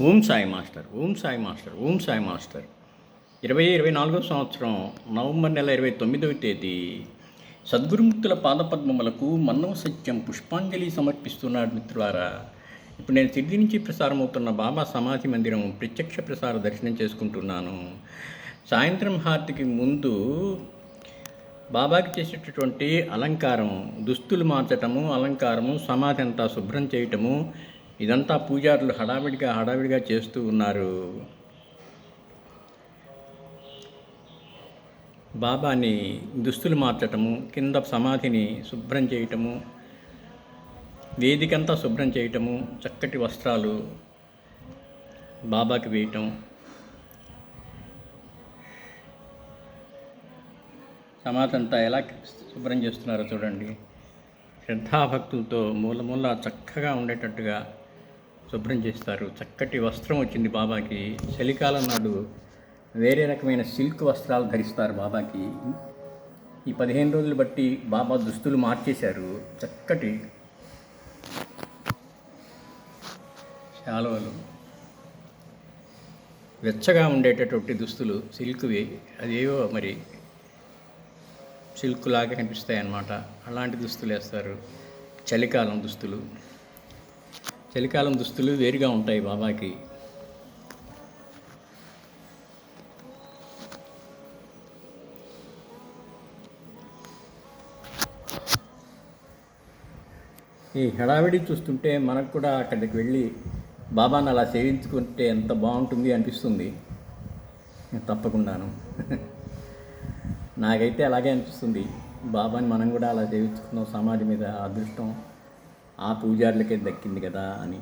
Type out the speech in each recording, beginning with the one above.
Om Sai master Om Sai master Om Sai master. ఇరవై ఇరవై నాలుగో సంవత్సరం నవంబర్ నెల ఇరవై తొమ్మిదవ తేదీ. సద్గురుముక్తుల పాదపద్మములకు మన్నవ సత్యం పుష్పాంజలి సమర్పిస్తున్నాడు మిత్రులారా. ఇప్పుడు నేను సిద్ధి నుంచి ప్రసారమవుతున్న బాబా సమాధి మందిరం ప్రత్యక్ష ప్రసార దర్శనం చేసుకుంటున్నాను. సాయంత్రం హారతికి ముందు బాబాకి చేసేటటువంటి అలంకారం దుస్తులు మార్చటము అలంకారము సమాధి అంతా శుభ్రం చేయటము ఇదంతా పూజారులు హడావిడిగా హడావిడిగా చేస్తూ ఉన్నారు. బాబాని దుస్తులు మార్చటము కింద సమాధిని శుభ్రం చేయటము వేదికంతా శుభ్రం చేయటము చక్కటి వస్త్రాలు బాబాకి వేయటం సమాధి అంతా ఎలా శుభ్రం చేస్తున్నారో చూడండి. శ్రద్ధాభక్తులతో మూల చక్కగా ఉండేటట్టుగా శుభ్రం చేస్తారు. చక్కటి వస్త్రం వచ్చింది బాబాకి. చలికాలం నాడు వేరే రకమైన సిల్క్ వస్త్రాలు ధరిస్తారు బాబాకి. ఈ పదిహేను రోజులు బట్టి బాబా దుస్తులు మార్చేశారు. చక్కటి శాలువలు. వెచ్చగా ఉండేటటువంటి దుస్తులు సిల్క్వి. అదేవో మరి సిల్క్ లాగా కనిపిస్తాయి అన్నమాట అలాంటి దుస్తులు వేస్తారు చలికాలం దుస్తులు. చలికాలం దుస్తులు వేరుగా ఉంటాయి బాబాకి. ఈ హడావిడి చూస్తుంటే మనకు కూడా అక్కడికి వెళ్ళి బాబాని అలా సేవించుకుంటే ఎంత బాగుంటుంది అనిపిస్తుంది. తప్పకుండాను. నాకైతే అలాగే అనిపిస్తుంది. బాబాని మనం కూడా అలా సేవించుకున్నాం సమాజం మీద అదృష్టం. ఆ పూజారులకే దక్కింది కదా అని.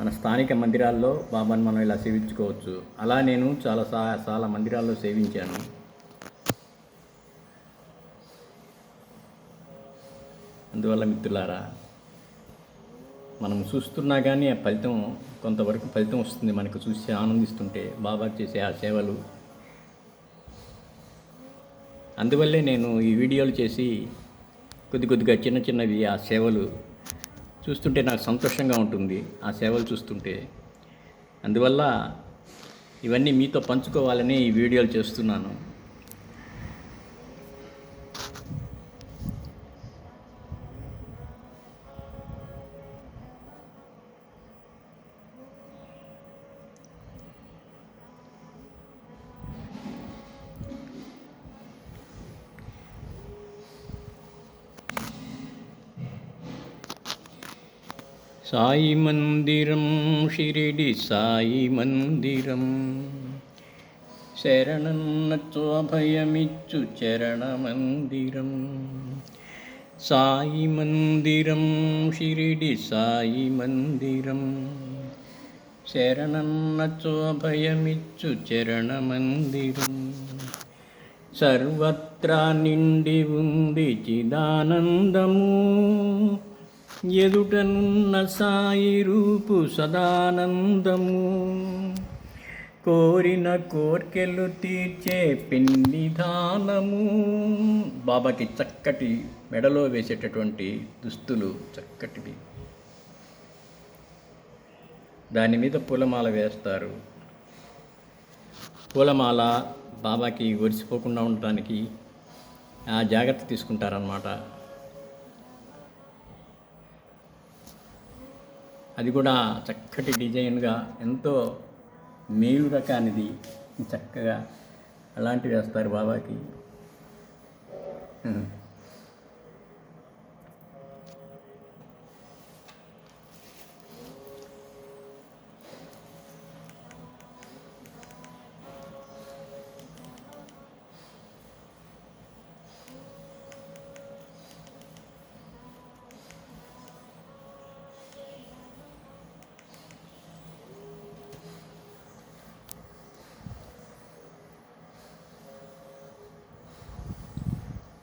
మన స్థానిక మందిరాల్లో బాబాని మనం ఇలా సేవించుకోవచ్చు. అలా నేను చాలా సా చాలా మందిరాల్లో సేవించాను. అందువల్ల మిత్రులారా మనం చూస్తున్నా కానీ ఆ ఫలితం కొంతవరకు ఫలితం వస్తుంది మనకు చూసి ఆనందిస్తుంటే బాబా చేసే ఆ సేవలు. అందువల్లే నేను ఈ వీడియోలు చేసి కొద్ది కొద్దిగా చిన్న చిన్నవి ఆ సేవలు చూస్తుంటే నాకు సంతోషంగా ఉంటుంది. ఆ సేవలు చూస్తుంటే. అందువల్ల ఇవన్నీ మీతో పంచుకోవాలని ఈ వీడియోలు చేస్తున్నాను. సాయి మందిరం షిరిడి సాయి మందిరం శరణన్నచో అభయమిచ్చు చరణ మందిరం సాయి మందిరం షిరిడి సాయి మందిరం శరణన్నచో అభయమిచ్చు చరణ మందిరం ఎదుటనున్న సాయి రూపు సదానందము. కోరిన కోర్కెలు తీర్చే పిండిధానము బాబాకి చక్కటి మెడలో వేసేటటువంటి దుస్తులు చక్కటివి. దాని మీద పూలమాల వేస్తారు. పూలమాల బాబాకి ఒరిసిపోకుండా ఉండటానికి ఆ జాగ్రత్త తీసుకుంటారనమాట అది కూడా చక్కటి డిజైన్గా ఎంతో మేలు రకానిది చక్కగా అలాంటివి వేస్తారు బాబాకి.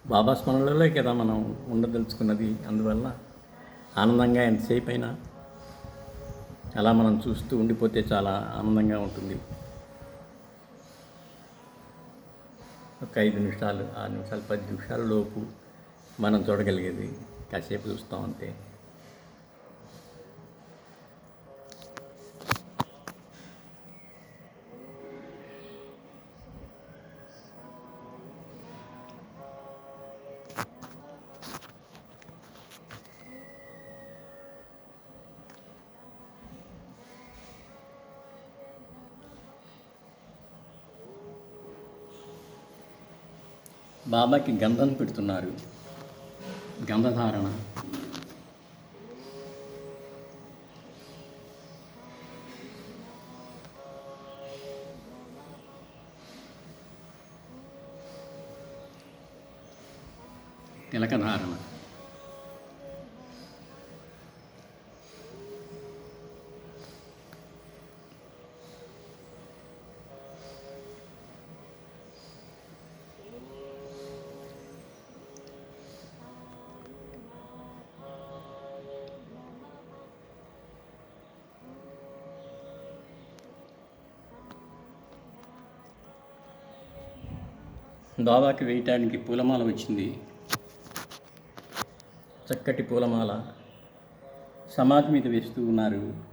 బాబా స్మరణలోనే కదా మనం ఉండదలుచుకున్నది. అందువల్ల ఆనందంగా ఎంతసేపు అయినా అలా మనం చూస్తూ ఉండిపోతే చాలా ఆనందంగా ఉంటుంది. ఒక ఐదు నిమిషాలు ఆరు నిమిషాలు పది నిమిషాల లోపు మనం చూడగలిగేది కాసేపు చూస్తాం అంతే. బాబాకి గంధం పెడుతున్నారు. గంధధారణ. తిలకధారణ. బాబాకి వేయటానికి పూలమాల వచ్చింది. చక్కటి పూలమాల. సమాధి మీద వేస్తూ ఉన్నారు.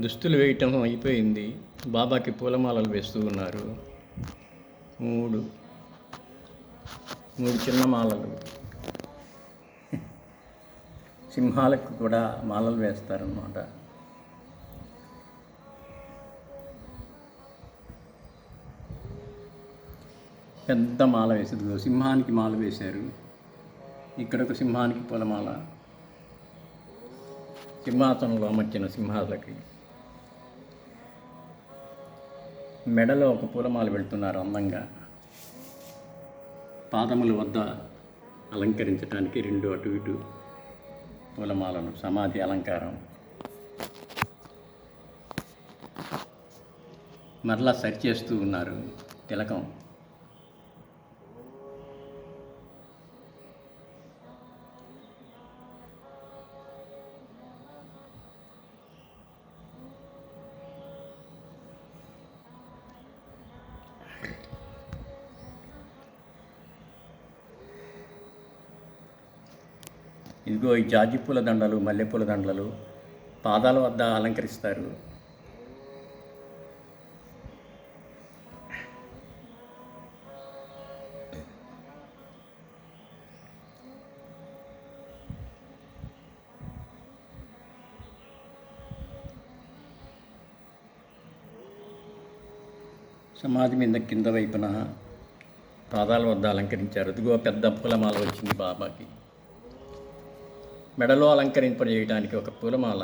దుస్తులు వేయటం అయిపోయింది. బాబాకి పూలమాలలు వేస్తూ ఉన్నారు. మూడు. మూడు చిన్న మాలలు. సింహాలకు కూడా మాలలు వేస్తారన్నమాట. పెద్ద మాల వేసేది సింహానికి మాల వేశారు. ఇక్కడ ఒక సింహానికి పూలమాల. సింహాసనంలో అమర్చిన సింహాలకి. మెడలో ఒక పూలమాల వెళ్తున్నారు అందంగా. పాదముల వద్ద అలంకరించడానికి రెండు అటు ఇటు పూలమాలను సమాధి అలంకారం. మరలా సరి చేస్తూ ఉన్నారు తిలకం. ఇదిగో ఈ జాజి పూల దండలు మల్లెపూల దండలు పాదాల వద్ద అలంకరిస్తారు. సమాధి మీద కింద వైపున పాదాల వద్ద అలంకరించారు. ఇదిగో పెద్ద పూలమాల వచ్చింది బాబాకి. మెడలో అలంకరింపజేయడానికి ఒక పూలమాల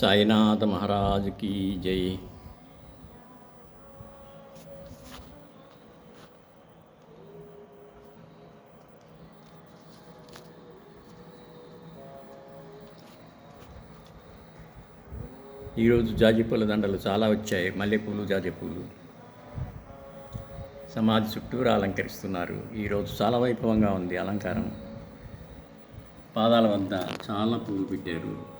సాయినాథ మహారాజుకి జై ఈరోజు జాజిపూల దండలు చాలా వచ్చాయి. మల్లెపూలు జాజిపూలు. సమాధి చుట్టూరా అలంకరిస్తున్నారు. ఈరోజు చాలా వైభవంగా ఉంది అలంకారం. పాదాల వద్ద చాలా పువ్వు పెట్టారు.